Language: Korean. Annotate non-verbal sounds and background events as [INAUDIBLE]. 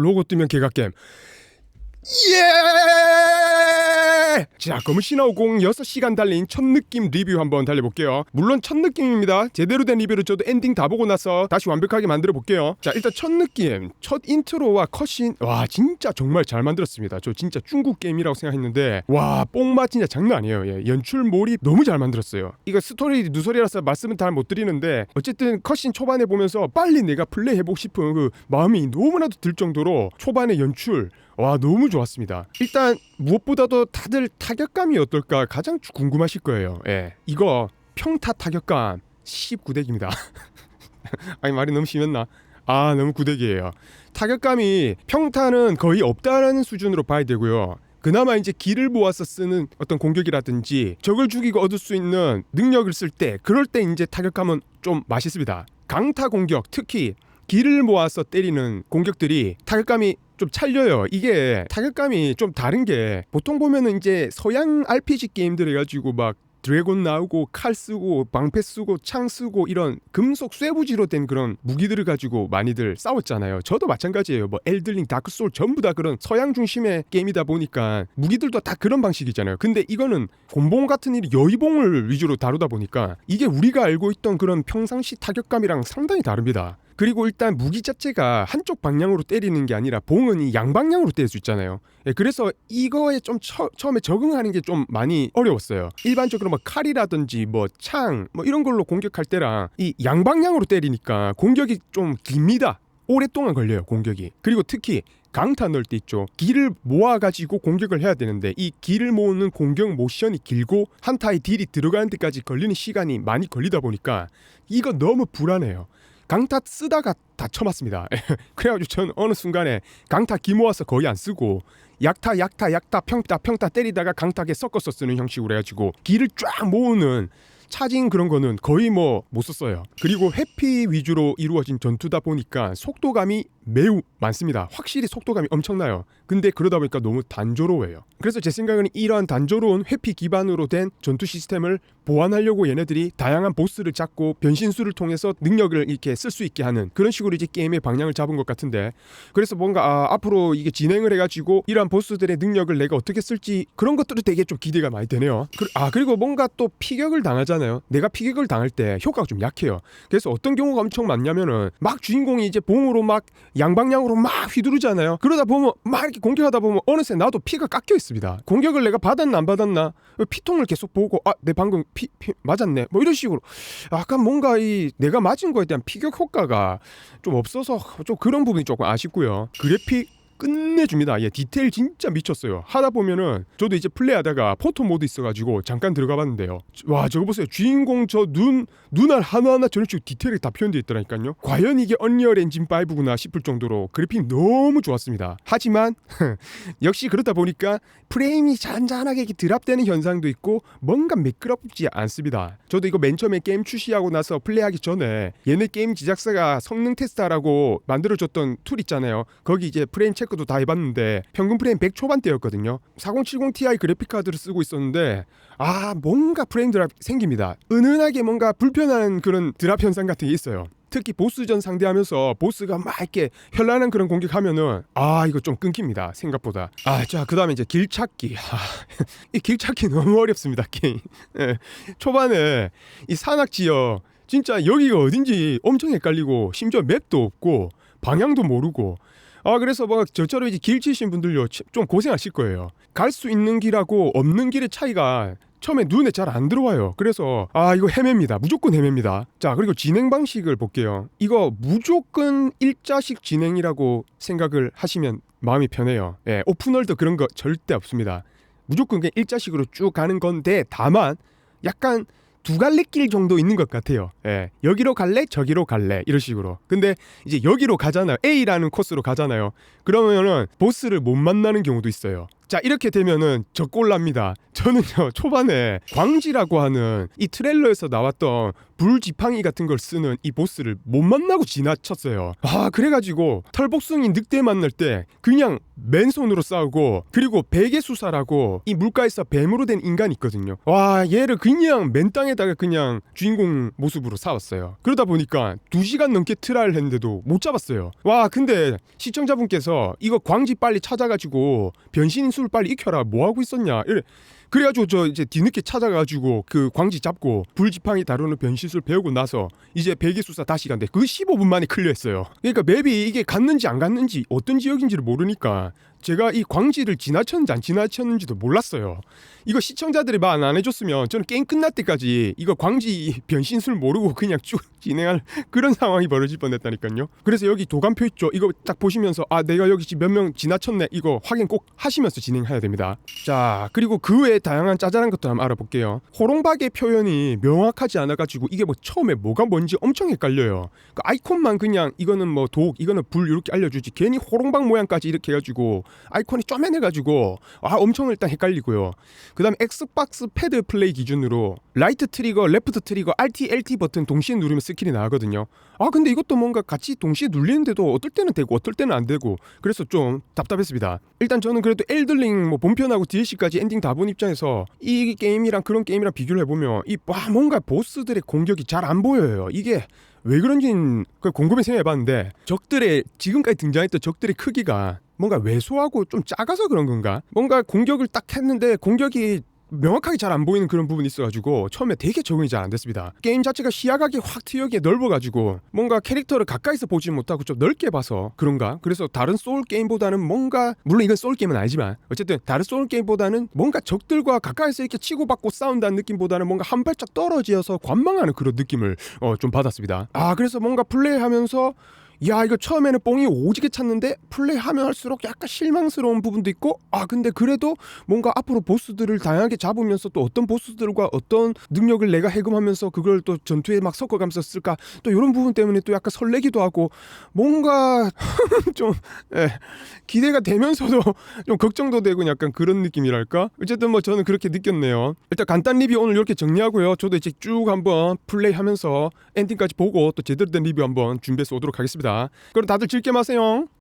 로고 뜨면 개각겜. 예! 자, 검은 신화오공 6시간 달린 첫 느낌 리뷰 한번 달려볼게요. 물론 첫 느낌입니다. 제대로 된 리뷰를 저도 엔딩 다 보고 나서 다시 완벽하게 만들어 볼게요. 자, 일단 첫 느낌. 첫 인트로와 컷신. 와, 진짜 정말 잘 만들었습니다. 저 진짜 중국 게임이라고 생각했는데, 와, 뽕맛 진짜 장난 아니에요. 예, 연출 몰입 너무 잘 만들었어요. 이거 스토리 누설이라서 말씀은 잘 못 드리는데, 어쨌든 컷신 초반에 보면서 빨리 내가 플레이 해보고 싶은 그 마음이 너무나도 들 정도로 초반의 연출, 와 너무 좋았습니다. 일단 무엇보다도 다들 타격감이 어떨까 가장 궁금하실 거예요. 예, 이거 평타 타격감 19덱입니다. [LAUGHS] 아니 말이 너무 심했나? 아 너무 구덱이에요. 타격감이 평타는 거의 없다라는 수준으로 봐야 되고요. 그나마 이제 길을 모아서 쓰는 어떤 공격이라든지 적을 죽이고 얻을 수 있는 능력을 쓸 때 그럴 때 이제 타격감은 좀 맛있습니다. 강타 공격 특히 길을 모아서 때리는 공격들이 타격감이 좀 찰려요. 이게 타격감이 좀 다른 게 보통 보면은 이제 서양 RPG 게임들 해가지고 막 드래곤 나오고 칼 쓰고 방패 쓰고 창 쓰고 이런 금속 쇠부지로 된 그런 무기들을 가지고 많이들 싸웠잖아요. 저도 마찬가지예요. 뭐 엘들링, 다크 소울 전부 다 그런 서양 중심의 게임이다 보니까 무기들도 다 그런 방식이잖아요. 근데 이거는 곤봉 같은 일이 여의봉을 위주로 다루다 보니까 이게 우리가 알고 있던 그런 평상시 타격감이랑 상당히 다릅니다. 그리고 일단 무기 자체가 한쪽 방향으로 때리는 게 아니라 봉은 이 양방향으로 때릴 수 있잖아요. 예, 그래서 이거에 좀 처, 음에 적응하는 게 좀 많이 어려웠어요. 일반적으로 뭐 칼이라든지 뭐 창 뭐 이런 걸로 공격할 때랑 이 양방향으로 때리니까 공격이 좀 깁니다. 오랫동안 걸려요 공격이. 그리고 특히 강타 넣을 때 있죠. 길을 모아가지고 공격을 해야 되는데 이 길을 모으는 공격 모션이 길고 한타의 딜이 들어가는 데까지 걸리는 시간이 많이 걸리다 보니까 이거 너무 불안해요. 강타 쓰다가 다 쳐맞습니다. [LAUGHS] 그래가지고 전 어느 순간에 강타 기모아서 거의 안 쓰고 약타 약타 약타 평타 평타 때리다가 강타게 섞어서 쓰는 형식으로 해가지고 길을 쫙 모으는 차징 그런 거는 거의 뭐 못 썼어요. 그리고 회피 위주로 이루어진 전투다 보니까 속도감이 매우 많습니다. 확실히 속도감이 엄청나요. 근데 그러다 보니까 너무 단조로워요. 그래서 제 생각은 이러한 단조로운 회피 기반으로 된 전투 시스템을 보완하려고 얘네들이 다양한 보스를 잡고 변신수를 통해서 능력을 이렇게 쓸 수 있게 하는 그런 식으로 이제 게임의 방향을 잡은 것 같은데 그래서 뭔가 아, 앞으로 이게 진행을 해가지고 이러한 보스들의 능력을 내가 어떻게 쓸지 그런 것들도 되게 좀 기대가 많이 되네요. 그, 아 그리고 뭔가 또 피격을 당하잖아요. 내가 피격을 당할 때 효과가 좀 약해요. 그래서 어떤 경우가 엄청 많냐면은 막 주인공이 이제 봉으로 막 양방향으로 막 휘두르잖아요. 그러다 보면 막 이렇게 공격하다 보면 어느새 나도 피가 깎여 있습니다. 공격을 내가 받았나 안 받았나 피통을 계속 보고 아 내 방금 피, 피 맞았네 뭐 이런 식으로 약간 뭔가 이 내가 맞은 거에 대한 피격 효과가 좀 없어서 좀 그런 부분이 조금 아쉽고요. 그래픽 끝내줍니다. 예, 디테일 진짜 미쳤어요. 하다 보면은 저도 이제 플레이하다가 포토 모드 있어가지고 잠깐 들어가봤는데요. 와 저거 보세요. 주인공 저 눈 눈알 하나하나 저런 식으로 디테일이 다 표현되어 있더라니까요. 과연 이게 언리얼 엔진 5구나 싶을 정도로 그래픽 너무 좋았습니다. 하지만 [LAUGHS] 역시 그렇다 보니까 프레임이 잔잔하게 드랍되는 현상도 있고 뭔가 매끄럽지 않습니다. 저도 이거 맨 처음에 게임 출시하고 나서 플레이하기 전에 얘네 게임 제작사가 성능 테스트하라고 만들어줬던 툴 있잖아요. 거기 이제 프레임 체크 체크도 다 해봤는데 평균 프레임 100 초반대였거든요. 4070 Ti 그래픽 카드를 쓰고 있었는데 아 뭔가 프레임 드랍 생깁니다. 은은하게 뭔가 불편한 그런 드랍 현상 같은 게 있어요. 특히 보스전 상대하면서 보스가 막 이렇게 현란한 그런 공격하면은 아 이거 좀 끊깁니다 생각보다 아 자 그다음에 이제 길 찾기 아, [LAUGHS] 이 길 찾기 너무 어렵습니다 게임 예. 초반에 이 산악 지역 진짜 여기가 어딘지 엄청 헷갈리고 심지어 맵도 없고 방향도 모르고 아 그래서 뭐 저처럼 이제 길 치신 분들요 좀 고생하실 거예요. 갈 수 있는 길하고 없는 길의 차이가 처음에 눈에 잘 안 들어와요. 그래서 아 이거 헤맵니다. 무조건 헤맵니다. 자 그리고 진행 방식을 볼게요. 이거 무조건 일자식 진행이라고 생각을 하시면 마음이 편해요. 예, 오픈월드 그런 거 절대 없습니다. 무조건 그냥 일자식으로 쭉 가는 건데 다만 약간 두 갈래 길 정도 있는 것 같아요. 예. 여기로 갈래? 저기로 갈래? 이런 식으로. 근데 이제 여기로 가잖아요. A라는 코스로 가잖아요. 그러면은 보스를 못 만나는 경우도 있어요. 자 이렇게 되면은 저꼴납니다. 저는요 초반에 광지라고 하는 이 트레일러에서 나왔던 불지팡이 같은 걸 쓰는 이 보스를 못 만나고 지나쳤어요. 아 그래가지고 털복숭이 늑대 만날 때 그냥 맨손으로 싸우고 그리고 베개수사라고 이 물가에서 뱀으로 된 인간이 있거든요. 와 얘를 그냥 맨 땅에다가 그냥 주인공 모습으로 싸웠어요. 그러다 보니까 2시간 넘게 트라이를 했는데도 못 잡았어요. 와 근데 시청자분께서 이거 광지 빨리 찾아가지고 변신 술 빨리 익혀라. 뭐 하고 있었냐? 이래 그래가지고 저 이제 뒤늦게 찾아가지고 그 광지 잡고 불지팡이 다루는 변신술 배우고 나서 이제 베개수사 다시 간대. 그 15분 만에 클리어했어요. 그러니까 맵이 이게 갔는지 안 갔는지 어떤 지역인지를 모르니까 제가 이 광지를 지나쳤는지 안 지나쳤는지도 몰랐어요. 이거 시청자들이 말 안 해줬으면 저는 게임 끝날 때까지 이거 광지 변신술 모르고 그냥 쭉 [LAUGHS] 진행할 그런 상황이 벌어질 뻔했다니까요. 그래서 여기 도감표 있죠? 이거 딱 보시면서 아 내가 여기 몇 명 지나쳤네. 이거 확인 꼭 하시면서 진행해야 됩니다. 자 그리고 그 외에 다양한 짜잘한 것도 한번 알아볼게요 호롱박의 표현이 명확하지 않아가지고 이게 뭐 처음에 뭐가 뭔지 엄청 헷갈려요 그 아이콘만 그냥 이거는 뭐 독 이거는 불 이렇게 알려주지 괜히 호롱박 모양까지 이렇게 해가지고 아이콘이 쪼매내가지고 아 엄청 일단 헷갈리고요 그 다음에 엑스박스 패드 플레이 기준으로 라이트 트리거, 레프트 트리거, RT, LT 버튼 동시에 누르면 스킬이 나거든요. 아 근데 이것도 뭔가 같이 동시에 눌리는데도 어떨 때는 되고 어떨 때는 안 되고 그래서 좀 답답했습니다. 일단 저는 그래도 엘들링 뭐 본편하고 DLC까지 엔딩 다 본 입장 에서 이 게임이랑 그런 게임이랑 비교를 해보면 이 와, 뭔가 보스들의 공격이 잘 안 보여요. 이게 왜 그런지는 그 곰곰이 생각해봤는데 적들의 지금까지 등장했던 적들의 크기가 뭔가 왜소하고 좀 작아서 그런 건가? 뭔가 공격을 딱 했는데 공격이 명확하게 잘 안 보이는 그런 부분이 있어가지고 처음에 되게 적응이 잘 안 됐습니다. 게임 자체가 시야각이 확 트여게 넓어가지고 뭔가 캐릭터를 가까이서 보지 못하고 좀 넓게 봐서 그런가? 그래서 다른 소울 게임보다는 뭔가 물론 이건 소울 게임은 아니지만 어쨌든 다른 소울 게임보다는 뭔가 적들과 가까이서 이렇게 치고받고 싸운다는 느낌보다는 뭔가 한 발짝 떨어지어서 관망하는 그런 느낌을 어, 좀 받았습니다. 아 그래서 뭔가 플레이하면서 야 이거 처음에는 뽕이 오지게 찼는데 플레이하면 할수록 약간 실망스러운 부분도 있고 아 근데 그래도 뭔가 앞으로 보스들을 다양하게 잡으면서 또 어떤 보스들과 어떤 능력을 내가 해금하면서 그걸 또 전투에 막 섞어가면서 쓸까? 또 이런 부분 때문에 또 약간 설레기도 하고 뭔가 [LAUGHS] 좀 예, 기대가 되면서도 [LAUGHS] 좀 걱정도 되고 약간 그런 느낌이랄까? 어쨌든 뭐 저는 그렇게 느꼈네요. 일단 간단 리뷰 오늘 이렇게 정리하고요. 저도 이제 쭉 한번 플레이하면서 엔딩까지 보고 또 제대로 된 리뷰 한번 준비해서 오도록 하겠 그럼 다들 즐겨 마세요